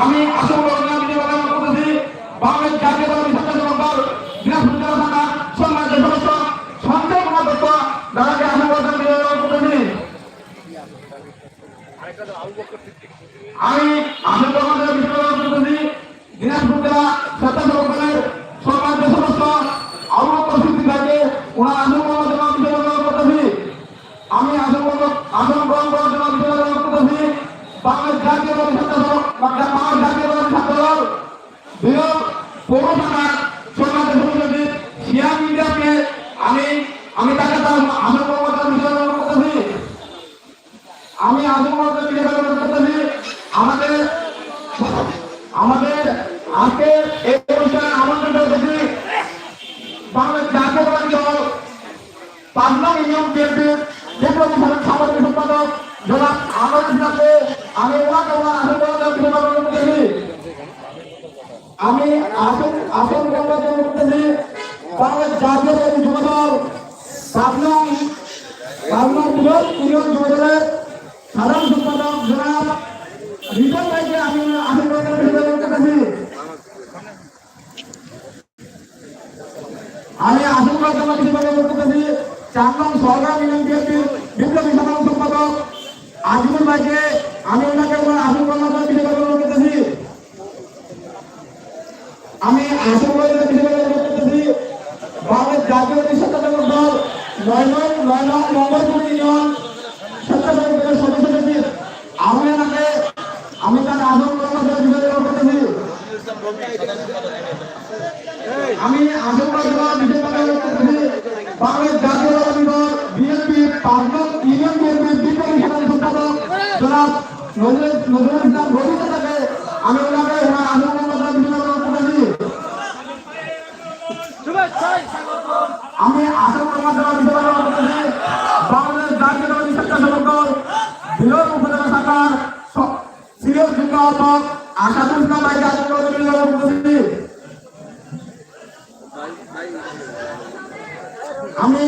আমি আসল করতেছি বাংলাদেশ জাতীয় দিনাজপুর জেলা শাখা সম্মানিত সদস্য অবগত সিদ্দিকাকে ওনার আসল কথা বিজয় করতেছি আমি আসল আসল গ্রহণ করার জন্য বিজয় করতেছি বাংলাদেশ জাতীয় দল স্বেচ্ছাসেবক বাংলাদেশ জাতীয় দল ছাত্র দল বৃহৎ কর্মকর্তা করতেছি আমাদের আমাদের এই অনুষ্ঠানে আমন্ত্রিত হয়েছি বাংলাদেশ জাতীয়তাবাদী দল, পাবনা ইউনিয়ন বিএনপির ইসলামকে আমি ওনাকে ওনার আসল কর্মকর্তা বিজয় করতেছি আমি আসন আসন কর্মকর্তা করতেছি। বাংলাদেশ জাতীয়তাবাদী যুবদল পাবনা পাবনা বৃহৎ ইউনিয়ন যুবদলের সাধারণ সম্পাদক জনাব রিপন ভাইকে আমি আসন বিজয় করতেছি। আমি আসন করতেছি। চার সরকার বিপ্লবী সাধারণ সম্পাদক ভাইকে আমি ওনাকে ওনার আসন কর্মকর্তা বিজয় করতেছি আমি আসল বইতে বিশেষ করতেছি বাংলাদেশ জাতীয় স্বেচ্ছাসেবক দল নয় নয় নয় নয় নম্বরপুর ইউনিয়ন স্বেচ্ছাসেবক দলের সদস্য সচিব আমি এনাকে আমি তার আসল কর্মচারী বিশেষ করতেছি আমি আসল কর্মচারী নজরুল ইসলাম রবি তাকে আমি ওনাকে ওনার আসল কর্মচারী বিশেষ করতেছি আমি আশা বাংলাদেশ জাতীয় শিক্ষা দল বৃহৎ উপজেলা শাখার সিনিয়র শিক্ষা আহ্বায়ক আশাদুল ইসলাম আশা করতেছি আমি